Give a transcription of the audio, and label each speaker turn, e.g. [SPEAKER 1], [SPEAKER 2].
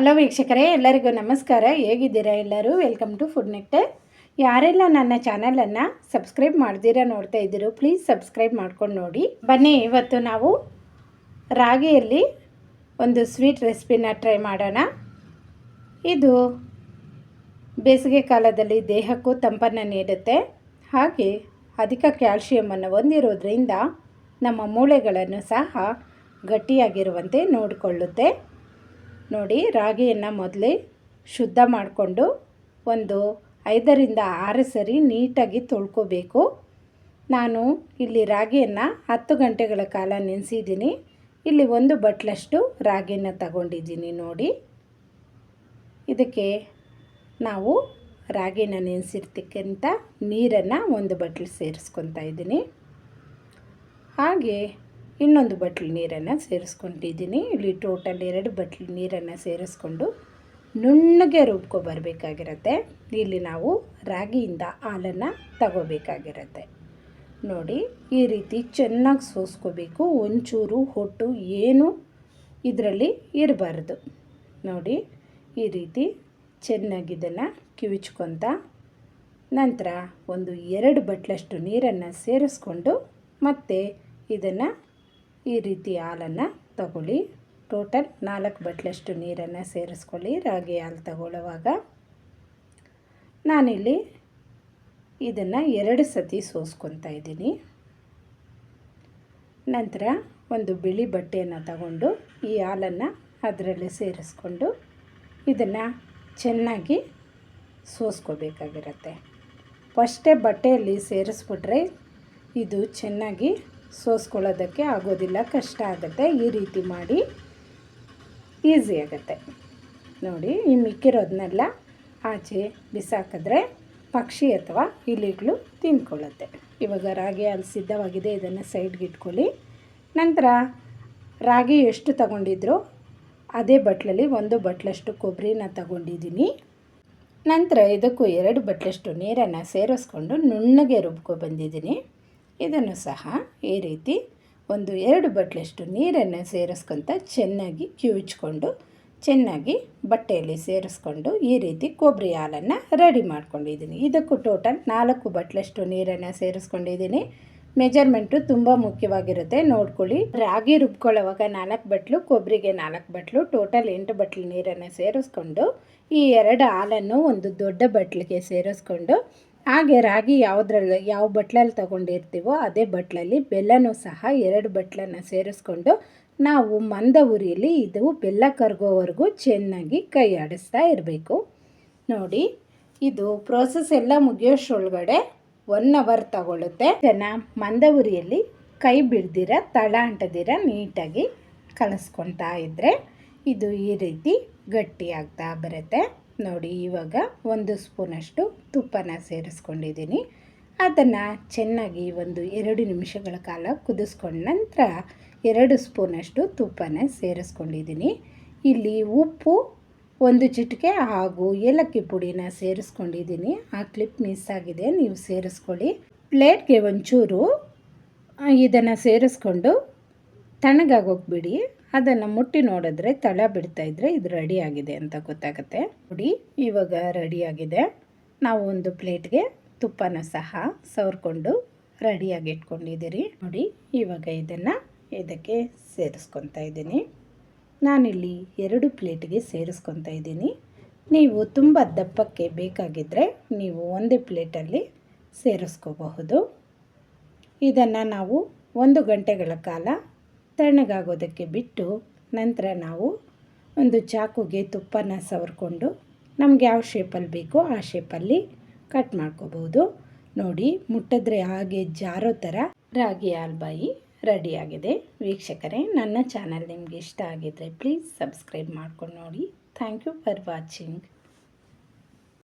[SPEAKER 1] Hello ವೀಕ್ಷಕರೇ, ಎಲ್ಲರಿಗೂ ನಮಸ್ಕಾರ. ಹೇಗಿದ್ದೀರಾ ಎಲ್ಲರೂ? ವೆಲ್ಕಮ್ ಟು ಫುಡ್ ನೆಕ್ಟರ್ ಯಾರೆಲ್ಲ ನನ್ನ ಚಾನಲನ್ನು ಸಬ್ಸ್ಕ್ರೈಬ್ ಮಾಡ್ದಿರ ನೋಡ್ತಾ ಇದ್ದೀರೋ ಪ್ಲೀಸ್ ಸಬ್ಸ್ಕ್ರೈಬ್ ಮಾಡ್ಕೊಂಡು ನೋಡಿ. ಬನ್ನಿ, ಇವತ್ತು ನಾವು ರಾಗಿಯಲ್ಲಿ ಒಂದು ಸ್ವೀಟ್ ರೆಸಿಪಿನ ಟ್ರೈ ಮಾಡೋಣ. ಇದು ಬೇಸಿಗೆ ಕಾಲದಲ್ಲಿ ದೇಹಕ್ಕೂ ತಂಪನ್ನು ನೀಡುತ್ತೆ. ಹಾಗೆ ಅಧಿಕ ಕ್ಯಾಲ್ಶಿಯಮನ್ನು ಹೊಂದಿರೋದ್ರಿಂದ ನಮ್ಮ ಮೂಳೆಗಳನ್ನು ಸಹ ಗಟ್ಟಿಯಾಗಿರುವಂತೆ ನೋಡಿಕೊಳ್ಳುತ್ತೆ. ನೋಡಿ ರಾಗಿಯನ್ನು ಮೊದಲೇ ಶುದ್ಧ ಮಾಡಿಕೊಂಡು ಒಂದು ಐದರಿಂದ ಆರು ಸರಿ ನೀಟಾಗಿ ತೊಳ್ಕೋಬೇಕು. ನಾನು ಇಲ್ಲಿ ರಾಗಿಯನ್ನು ಹತ್ತು ಗಂಟೆಗಳ ಕಾಲ ನೆನೆಸಿದ್ದೀನಿ. ಇಲ್ಲಿ ಒಂದು ಬಟ್ಲಷ್ಟು ರಾಗಿಯನ್ನು ತಗೊಂಡಿದ್ದೀನಿ ನೋಡಿ. ಇದಕ್ಕೆ ನಾವು ರಾಗಿನ ನೆನೆಸಿರ್ತಕ್ಕಂಥ ನೀರನ್ನು ಒಂದು ಬಟ್ಲು ಸೇರಿಸ್ಕೊತಾ ಇದ್ದೀನಿ. ಹಾಗೆ ಇನ್ನೊಂದು ಬಟ್ಲು ನೀರನ್ನು ಸೇರಿಸ್ಕೊಂಡಿದ್ದೀನಿ. ಇಲ್ಲಿ ಟೋಟಲ್ ಎರಡು ಬಟ್ಲು ನೀರನ್ನು ಸೇರಿಸ್ಕೊಂಡು ನುಣ್ಣಗೆ ರುಬ್ಕೊಬರ್ಬೇಕಾಗಿರತ್ತೆ ಇಲ್ಲಿ ನಾವು ರಾಗಿಯಿಂದ ಹಾಲನ್ನು ತಗೋಬೇಕಾಗಿರತ್ತೆ. ನೋಡಿ, ಈ ರೀತಿ ಚೆನ್ನಾಗಿ ಸೋಸ್ಕೋಬೇಕು. ಒಂಚೂರು ಹೊಟ್ಟು ಏನು ಇದರಲ್ಲಿ ಇರಬಾರ್ದು. ನೋಡಿ, ಈ ರೀತಿ ಚೆನ್ನಾಗಿ ಇದನ್ನು ಕಿವಿಚ್ಕೊತ ನಂತರ ಒಂದು ಎರಡು ಬಟ್ಲಷ್ಟು ನೀರನ್ನು ಸೇರಿಸ್ಕೊಂಡು ಮತ್ತೆ ಇದನ್ನು ಈ ರೀತಿ ಹಾಲನ್ನು ತಗೊಳ್ಳಿ. ಟೋಟಲ್ ನಾಲ್ಕು ಬಟ್ಲಷ್ಟು ನೀರನ್ನು ಸೇರಿಸ್ಕೊಳ್ಳಿ. ರಾಗಿ ಹಾಲು ತಗೊಳ್ಳುವಾಗ ನಾನಿಲ್ಲಿ ಇದನ್ನು ಎರಡು ಸತಿ ಸೋಸ್ಕೊತಾ ಇದ್ದೀನಿ. ನಂತರ ಒಂದು ಬಿಳಿ ಬಟ್ಟೆಯನ್ನು ತಗೊಂಡು ಈ ಹಾಲನ್ನು ಅದರಲ್ಲಿ ಸೇರಿಸ್ಕೊಂಡು ಇದನ್ನು ಚೆನ್ನಾಗಿ ಸೋಸ್ಕೋಬೇಕಾಗಿರುತ್ತೆ. ಫಸ್ಟೇ ಬಟ್ಟೆಯಲ್ಲಿ ಸೇರಿಸ್ಬಿಟ್ರೆ ಇದು ಚೆನ್ನಾಗಿ ಸೋಸ್ಕೊಳ್ಳೋದಕ್ಕೆ ಆಗೋದಿಲ್ಲ, ಕಷ್ಟ ಆಗುತ್ತೆ. ಈ ರೀತಿ ಮಾಡಿ ಈಸಿ ಆಗುತ್ತೆ. ನೋಡಿ, ಈ ಮಿಕ್ಕಿರೋದನ್ನೆಲ್ಲ ಆಚೆ ಬಿಸಾಕಿದ್ರೆ ಪಕ್ಷಿ ಅಥವಾ ಇಲಿಗಳು ತಿಂದ್ಕೊಳ್ಳುತ್ತೆ. ಇವಾಗ ರಾಗಿ ಅಲ್ಲಿ ಸಿದ್ಧವಾಗಿದೆ, ಇದನ್ನು ಸೈಡ್ಗೆ ಇಟ್ಕೊಳ್ಳಿ. ನಂತರ ರಾಗಿ ಎಷ್ಟು ತಗೊಂಡಿದ್ರು ಅದೇ ಬಟ್ಲಲ್ಲಿ ಒಂದು ಬಟ್ಲಷ್ಟು ಕೊಬ್ಬರಿನ ತಗೊಂಡಿದ್ದೀನಿ. ನಂತರ ಇದಕ್ಕೂ ಎರಡು ಬಟ್ಲಷ್ಟು ನೀರನ್ನು ಸೇರಿಸ್ಕೊಂಡು ನುಣ್ಣಗೆ ರುಬ್ಕೊ ಬಂದಿದ್ದೀನಿ. ಇದನ್ನು ಸಹ ಈ ರೀತಿ ಒಂದು ಎರಡು ಬಟ್ಲಷ್ಟು ನೀರನ್ನು ಸೇರಿಸ್ಕೊತ ಚೆನ್ನಾಗಿ ಕಿವುಚ್ಕೊಂಡು, ಚೆನ್ನಾಗಿ ಬಟ್ಟೆಯಲ್ಲಿ ಸೇರಿಸ್ಕೊಂಡು ಈ ರೀತಿ ಕೊಬ್ಬರಿ ಹಾಲನ್ನು ರೆಡಿ ಮಾಡ್ಕೊಂಡಿದ್ದೀನಿ. ಇದಕ್ಕೂ ಟೋಟಲ್ ನಾಲ್ಕು ಬಟ್ಲಷ್ಟು ನೀರನ್ನು ಸೇರಿಸ್ಕೊಂಡಿದ್ದೀನಿ. ಮೆಜರ್ಮೆಂಟು ತುಂಬ ಮುಖ್ಯವಾಗಿರುತ್ತೆ. ನೋಡ್ಕೊಳ್ಳಿ. ರಾಗಿ ರುಬ್ಕೊಳ್ಳೋವಾಗ ನಾಲ್ಕು ಬಟ್ಲು, ಕೊಬ್ಬರಿಗೆ ನಾಲ್ಕು ಬಟ್ಲು, ಟೋಟಲ್ ಎಂಟು ಬಟ್ಲು ನೀರನ್ನು ಸೇರಿಸ್ಕೊಂಡು ಈ ಎರಡು ಹಾಲನ್ನು ಒಂದು ದೊಡ್ಡ ಬಟ್ಲಿಗೆ ಸೇರಿಸ್ಕೊಂಡು ಹಾಗೆ ರಾಗಿ ಯಾವುದ್ರಲ್ಲಿ, ಯಾವ ಬಟ್ಲಲ್ಲಿ ತಗೊಂಡಿರ್ತೀವೋ ಅದೇ ಬಟ್ಲಲ್ಲಿ ಬೆಲ್ಲನೂ ಸಹ ಎರಡು ಬಟ್ಲನ್ನು ಸೇರಿಸ್ಕೊಂಡು ನಾವು ಮಂದ ಉರಿಯಲ್ಲಿ ಇದು ಬೆಲ್ಲ ಕರಗೋವರೆಗೂ ಚೆನ್ನಾಗಿ ಕೈ ಆಡಿಸ್ತಾ ಇರಬೇಕು. ನೋಡಿ, ಇದು ಪ್ರೋಸೆಸ್ ಎಲ್ಲ ಮುಗಿಯೋಷ್ಟೊಳಗಡೆ ಒನ್ ಅವರ್ ತಗೊಳ್ಳುತ್ತೆ ಜನ ಮಂದ ಉರಿಯಲ್ಲಿ ಕೈ ಬಿಡ್ದಿರ, ತಳ ಅಂಟದಿರ ನೀಟಾಗಿ ಕಲಸ್ಕೊತಾ ಇದ್ದರೆ ಇದು ಈ ರೀತಿ ಗಟ್ಟಿಯಾಗ್ತಾ ಬರುತ್ತೆ. ನೋಡಿ, ಇವಾಗ ಒಂದು ಸ್ಪೂನಷ್ಟು ತುಪ್ಪನ ಸೇರಿಸ್ಕೊಂಡಿದ್ದೀನಿ. ಅದನ್ನು ಚೆನ್ನಾಗಿ ಒಂದು ಎರಡು ನಿಮಿಷಗಳ ಕಾಲ ಕುದಿಸ್ಕೊಂಡ ನಂತರ ಎರಡು ಸ್ಪೂನಷ್ಟು ತುಪ್ಪನ ಸೇರಿಸ್ಕೊಂಡಿದ್ದೀನಿ. ಇಲ್ಲಿ ಉಪ್ಪು, ಒಂದು ಚಿಟಿಕೆ ಹಾಗೂ ಏಲಕ್ಕಿ ಪುಡಿನ ಸೇರಿಸ್ಕೊಂಡಿದ್ದೀನಿ. ಆ ಕ್ಲಿಪ್ ಮಿಸ್ ಆಗಿದೆ, ನೀವು ಸೇರಿಸ್ಕೊಳ್ಳಿ. ಪ್ಲೇಟ್ಗೆ ಒಂಚೂರು ಇದನ್ನು ಸೇರಿಸ್ಕೊಂಡು ತಣ್ಣಗಾಗೋಗ್ಬಿಡಿ ಅದನ್ನು ಮುಟ್ಟಿ ನೋಡಿದ್ರೆ ತಳ ಬಿಡ್ತಾಯಿದ್ರೆ ಇದು ರೆಡಿಯಾಗಿದೆ ಅಂತ ಗೊತ್ತಾಗುತ್ತೆ. ನೋಡಿ, ಇವಾಗ ರೆಡಿಯಾಗಿದೆ ನಾವು ಒಂದು ಪ್ಲೇಟ್ಗೆ ತುಪ್ಪನ ಸಹ ಸವರ್ಕೊಂಡು ರೆಡಿಯಾಗಿ ಇಟ್ಕೊಂಡಿದ್ದೀರಿ. ನೋಡಿ, ಇವಾಗ ಇದನ್ನು ಇದಕ್ಕೆ ಸೇರಿಸ್ಕೊತಾ ಇದ್ದೀನಿ. ನಾನಿಲ್ಲಿ ಎರಡು ಪ್ಲೇಟ್ಗೆ ಸೇರಿಸ್ಕೊತಾ ಇದ್ದೀನಿ. ನೀವು ತುಂಬ ದಪ್ಪಕ್ಕೆ ಬೇಕಾಗಿದ್ದರೆ ನೀವು ಒಂದೇ ಪ್ಲೇಟಲ್ಲಿ ಸೇರಿಸ್ಕೋಬಹುದು. ಇದನ್ನು ನಾವು ಒಂದು ಗಂಟೆಗಳ ಕಾಲ ತಣ್ಣಗಾಗೋದಕ್ಕೆ ಬಿಟ್ಟು ನಂತರ ನಾವು ಒಂದು ಚಾಕುಗೆ ತುಪ್ಪನ ಸವರ್ಕೊಂಡು ನಮ್ಗೆ ಯಾವ ಶೇಪಲ್ಲಿ ಬೇಕೋ ಆ ಶೇಪಲ್ಲಿ ಕಟ್ ಮಾಡ್ಕೋಬೋದು. ನೋಡಿ, ಮುಟ್ಟಿದ್ರೆ ಹಾಗೆ ಜಾರೋ ಥರ ರಾಗಿ ಆಲ್ಬಾಯಿ ರೆಡಿಯಾಗಿದೆ ವೀಕ್ಷಕರೇ, ನನ್ನ ಚಾನಲ್ ನಿಮಗೆ ಇಷ್ಟ ಆಗಿದ್ದರೆ ಪ್ಲೀಸ್ ಸಬ್ಸ್ಕ್ರೈಬ್ ಮಾಡ್ಕೊಂಡು ನೋಡಿ. Thank you for watching